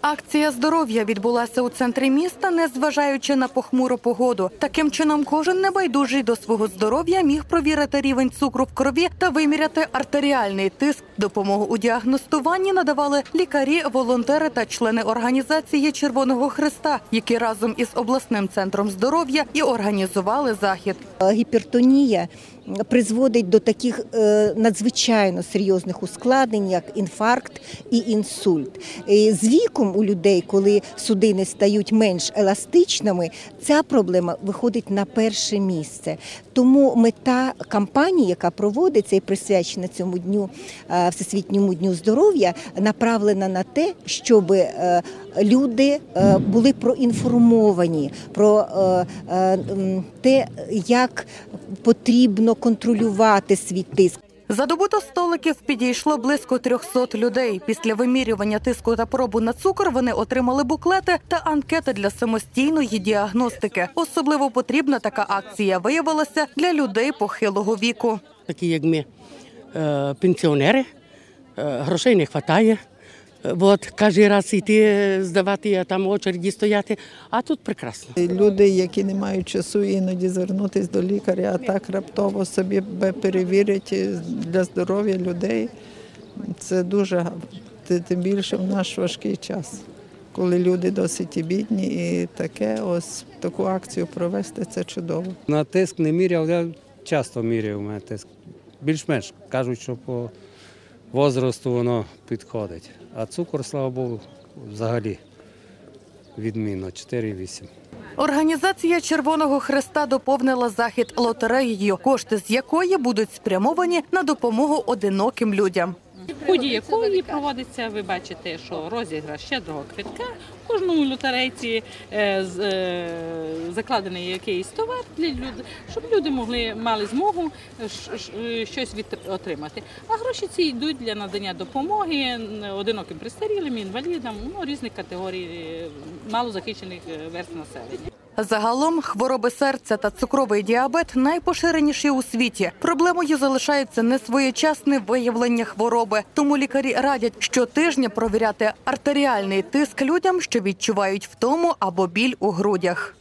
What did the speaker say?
Акція здоров'я відбулася у центрі міста, незважаючи на похмуру погоду. Таким чином, кожен небайдужий до свого здоров'я міг провірити рівень цукру в крові та виміряти артеріальний тиск. Допомогу у діагностуванні надавали лікарі, волонтери та члени організації Червоного Христа, які разом із обласним центром здоров'я і організували захід. Гіпертонія призводить до таких е, надзвичайно серйозних ускладнень, як інфаркт і інсульт. З віком у людей, коли судини стають менш еластичними, ця проблема виходить на перше місце. Тому мета кампанії, яка проводиться і присвячена цьому дню е, Всесвітньому дню здоров'я, направлена на те, щоб е, люди були проінформовані про те, як потрібно контролювати свій тиск. За добу до столиків підійшло близько 300 людей. Після вимірювання тиску та пробу на цукор вони отримали буклети та анкети для самостійної діагностики. Особливо потрібна така акція виявилася для людей похилого віку. такі як ми, е, пенсіонери, е, грошей не вистачає. От кожен раз йти здавати, а там очереді стояти, а тут прекрасно. Люди, які не мають часу іноді звернутися до лікаря, а так раптово собі перевірять для здоров'я людей. Це дуже тим більше в наш важкий час, коли люди досить і бідні, і таке ось таку акцію провести це чудово. На тиск не міряв, я часто міряю у мене тиск. Більш-менш кажуть, що по возрасту воно підходить. А цукор, слава Богу, взагалі відмінно 4,8. Організація Червоного Хреста доповнила захід лотереєю, кошти з якої будуть спрямовані на допомогу одиноким людям. В ході якої проводиться, ви бачите, що розіграш щедрого квитка. В кожному лотерейці е, е, закладений якийсь товар для людей, щоб люди могли мали змогу е, щось від, отримати. А гроші ці йдуть для надання допомоги одиноким престарілим, інвалідам, ну різних категорій малозахищених верств населення. Загалом хвороби серця та цукровий діабет найпоширеніші у світі. Проблемою залишається несвоєчасне виявлення хвороби. Тому лікарі радять щотижня провіряти артеріальний тиск людям, що відчувають втому або біль у грудях.